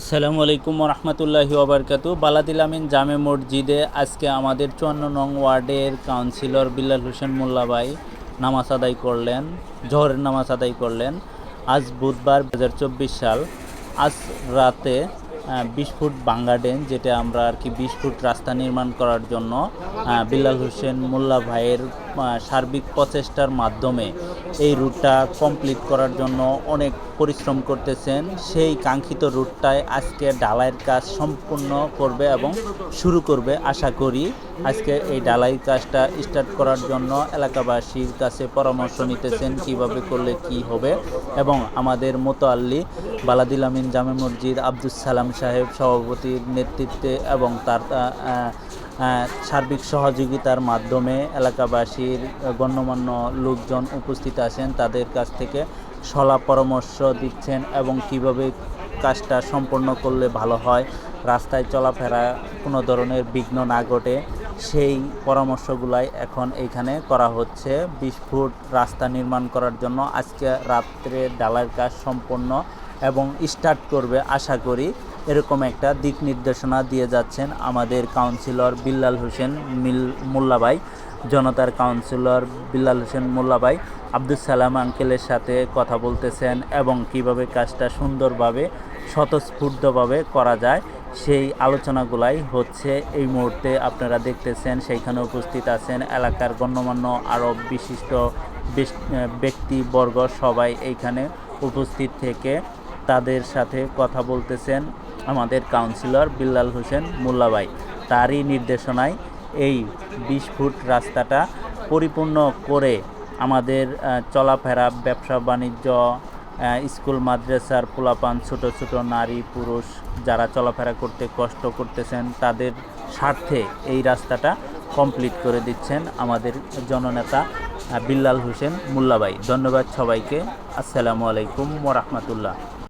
আসসালামু আলাইকুম রহমতুল্লাহি ওবরকাতু বালাদিল আমিন জামে মসজিদে আজকে আমাদের চুয়ান্ন নং ওয়ার্ডের কাউন্সিলর বিল্লাল হোসেন মোল্লাবাই নামাজ আদায় করলেন, জহরের নামাজ আদায় করলেন। আজ বুধবার দু হাজার চব্বিশ সাল। আজ রাতে বিশ ফুট বাঙ্গা ড্রেন যেটা আমরা আর কি বিশ ফুট রাস্তা নির্মাণ করার জন্য বিল্লাল হোসেন মোল্লা ভাইয়ের সার্বিক প্রচেষ্টার মাধ্যমে এই রুটটা কমপ্লিট করার জন্য অনেক পরিশ্রম করতেছেন, সেই কাঙ্ক্ষিত রুটটায় আজকে ডালাইয়ের কাজ সম্পূর্ণ করবে এবং শুরু করবে আশা করি। আজকে এই ডালাই কাজটা স্টার্ট করার জন্য এলাকাবাসীর কাছে পরামর্শ নিতেছেন কীভাবে করলে কি হবে এবং আমাদের মোতোয়াল্লি বালাদিল আমিন জামে মসজিদ আব্দুল সালাম সাহেব সভাপতির নেতৃত্বে এবং তার সার্বিক সহযোগিতার মাধ্যমে এলাকাবাসীর গণ্যমান্য লোকজন উপস্থিত আছেন, তাদের কাছ থেকে সলা পরামর্শ দিচ্ছেন এবং কীভাবে কাজটা সম্পন্ন করলে ভালো হয়, রাস্তায় চলাফেরা কোনো ধরনের বিঘ্ন না ঘটে, সেই পরামর্শগুলাই এখন এইখানে করা হচ্ছে। বিশ ফুট রাস্তা নির্মাণ করার জন্য আজকে রাত্রে ডালার কাজ সম্পন্ন এবং স্টার্ট করবে, আশা করি। এরকম একটা দিক নির্দেশনা দিয়ে যাচ্ছেন আমাদের কাউন্সিলর বিল্লাল হোসেন মিল মোল্লাবাই জনতার কাউন্সিলর বিল্লাল হোসেন মোল্লাবাই আব্দুল সালাম আঙ্কেলের সাথে কথা বলতেছেন এবং কীভাবে কাজটা সুন্দরভাবে, স্বতঃস্ফূর্তভাবে করা যায়, সেই আলোচনাগুলাই হচ্ছে এই মুহূর্তে আপনারা দেখতেছেন। সেইখানে উপস্থিত আছেন এলাকার গণ্যমান্য আরও বিশিষ্ট বেশ- ব্যক্তিবর্গ সবাই এইখানে উপস্থিত থেকে তাদের সাথে কথা বলতেছেন। আমাদের কাউন্সিলর বিল্লাল হোসেন মোল্লাবাই। তারই নির্দেশনায় এই বিশ ফুট রাস্তাটা পরিপূর্ণ করে আমাদের চলাফেরা, ব্যবসা, বাণিজ্য স্কুল, মাদ্রাসার পোলাপান, ছোট ছোট নারী, পুরুষ যারা চলাফেরা করতে কষ্ট করতেছেন, তাদের স্বার্থে এই রাস্তাটা কমপ্লিট করে দিচ্ছেন আমাদের জননেতা বিল্লাল হোসেন মোল্লাবাই। ধন্যবাদ সবাইকে। আসসালামু আলাইকুম ওরহমতুল্লাহ